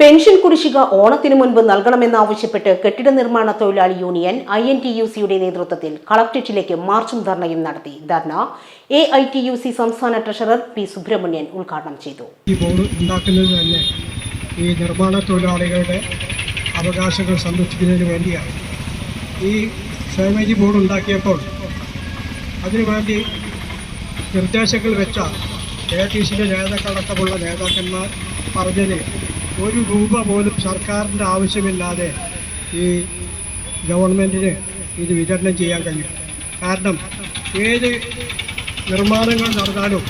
Pension കുടിശ്ശിക ഓണത്തിന് മുൻപ് നൽകണമെന്നാവശ്യപ്പെട്ട് കെട്ടിട നിർമ്മാണ തൊഴിലാളി union I N T U സിയുടെ നേതൃത്വത്തിൽ കളക്ടറേറ്റിലേക്ക് മാർച്ചും ധർണയും നടത്തി. ധർണ A I T U C സംസ്ഥാന ട്രഷറർ പി സുബ്രഹ്മണ്യൻ ഉദ്ഘാടനം ചെയ്തു. ഈ ബോർഡ് ഉണ്ടാക്കുന്നത് തന്നെ ഈ നിർമ്മാണ തൊഴിലാളികളുടെ അവകാശങ്ങൾ സംരക്ഷിക്കുന്നതിന് വേണ്ടിയാണ്. ഈ ക്ഷേമേജി ബോർഡ് ഉണ്ടാക്കിയപ്പോൾ അതിനുവേണ്ടി നിർദ്ദേശങ്ങൾ വെച്ച കെ ടി സിയുടെ നേതാക്കളടക്കമുള്ള നേതാക്കന്മാർ പറഞ്ഞത് ഒരു രൂപ പോലും സർക്കാരിന്റെ ആവശ്യമില്ലാതെ ഈ ഗവൺമെന്റിന് ഇത് വിതരണം ചെയ്യാൻ കഴിയും. കാരണം ഏത് നിർമ്മാണങ്ങൾ നടന്നാലും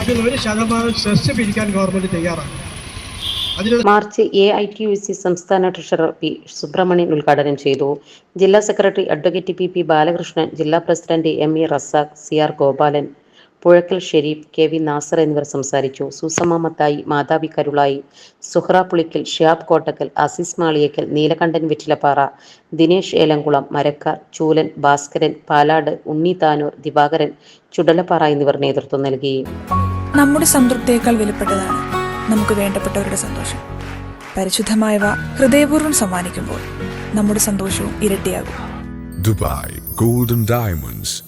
അതിലൊരു ശതമാനം സെസ് പിരിക്കാൻ ഗവൺമെന്റ് തയ്യാറാണ്. March A I T U C സംസ്ഥാന ട്രഷറർ പി സുബ്രഹ്മണ്യൻ ഉദ്ഘാടനം ചെയ്തു. ജില്ലാ secretary advocate P P Balakrishnan ജില്ലാ president M E Razak C R Gopalan Puzhakkal Sherif K V Nasar എന്നിവർ സംസാരിച്ചു. സുസമ്മ മത്തായി മാതാവി കരുളായി സുഹ്റ പുളിക്കൽ ഷിയാബ് കോട്ടക്കൽ അസീസ് മാളിയക്കൽ നീലകണ്ഠൻ വെറ്റിലപ്പാറ ദിനേശ് ഏലംകുളം മരക്കാർ ചൂലൻ ഭാസ്കരൻ പാലാട് ഉണ്ണി താനൂർ ദിവാകരൻ ചുടലപ്പാറ എന്നിവർ നേതൃത്വം നൽകി. നമ്മുടെ സംതൃപ്തിയേക്കാൾ വിലപ്പെട്ടതാണ് നമുക്ക് വേണ്ടപ്പെട്ടവരുടെ സന്തോഷം. പരിശുദ്ധമായവ ഹൃദയപൂർവം സമ്മാനിക്കുമ്പോൾ നമ്മുടെ സന്തോഷവും ഇരട്ടിയാകും. Dubai golden Diamonds,